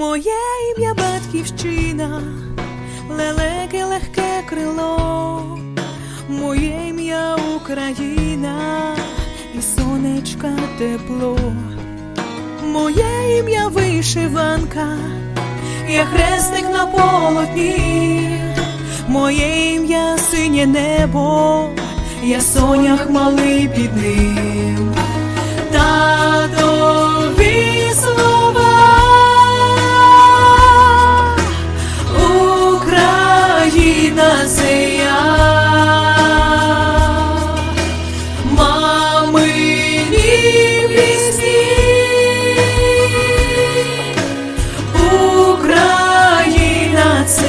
Моє ім'я батьківщина, лелеке легке крило, моє ім'я Україна. І сонечка тепло, моє ім'я вишиванка, я хрестик на полотні, моє ім'я синє небо, я сонях малий під ним.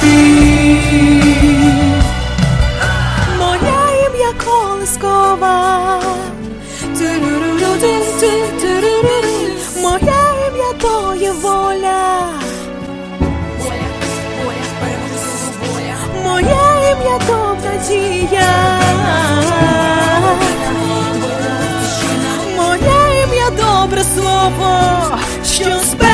Ти Моє ім'я колискова. Моє ім'я то є воля. Моє ім'я то надія. Моє ім'я добре слово, що збереже